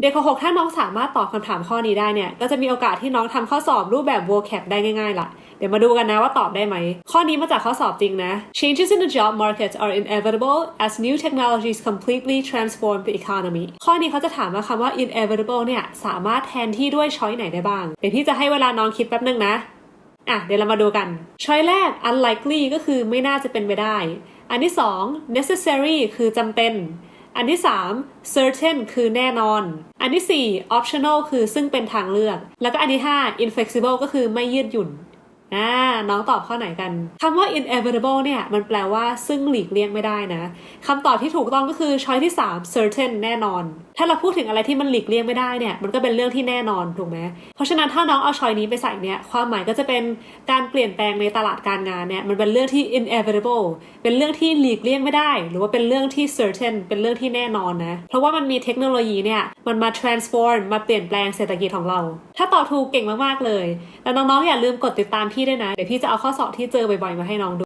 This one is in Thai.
เด็กขหกถ้าน้องสามารถตอบคำถามข้อนี้ได้เนี่ยก็จะมีโอกาสที่น้องทำข้อสอบรูปแบบ vocab ได้ง่ายๆล่ะ เดี๋ยวมาดูกันนะว่าตอบได้ไหม ข้อนี้มาจากข้อสอบจริงนะ Changes in the job market are inevitable as new technologies completely transform the economy ข้อนี้เขาจะถามว่าคำว่า inevitable เนี่ยสามารถแทนที่ด้วยช้อยไหนได้บ้าง เดี๋ยวพี่จะให้เวลาน้องคิดแป๊บนึงนะอะเดี๋ยวเรามาดูกัน ช้อยแรก unlikely ก็คือไม่น่าจะเป็นไปได้ อันที่สอง necessary คือจำเป็น อันที่ 3 certain คือแน่นอน อันที่ 4 optional คือซึ่งเป็นทางเลือก แล้วก็อันที่ 5 inflexible ก็คือไม่ยืดหยุ่น อ่าน้องตอบข้อไหนกันคำว่า inevitable เนี่ย มันแปลว่าซึ่งหลีกเลี่ยงไม่ได้นะคำตอบที่ถูกต้องก็คือช้อยที่ 3 certain แน่นอน ถ้าเราพูดถึงอะไรที่มันหลีกเลี่ยงไม่ได้เนี่ย มันก็เป็นเรื่องที่แน่นอนถูกไหมเพราะฉะนั้นถ้าน้องเอาช้อยนี้ไปใส่เนี่ย ความหมายก็จะเป็นการเปลี่ยนแปลงในตลาดการงานเนี่ย มันเป็นเรื่องที่ inevitable เป็นเรื่องที่หลีกเลี่ยงไม่ได้ หรือว่าเป็นเรื่องที่ certain เป็นเรื่องที่แน่นอนนะ เพราะว่ามันมีเทคโนโลยีเนี่ย มันมา transform มาเปลี่ยนแปลงเศรษฐกิจของเรา ถ้าตอบถูกเก่งมากๆเลย แล้วน้องๆอย่าลืมกดติดตามพี่ด้วยนะ เดี๋ยวพี่จะเอาข้อสอบที่เจอบ่อยๆมาให้น้องดู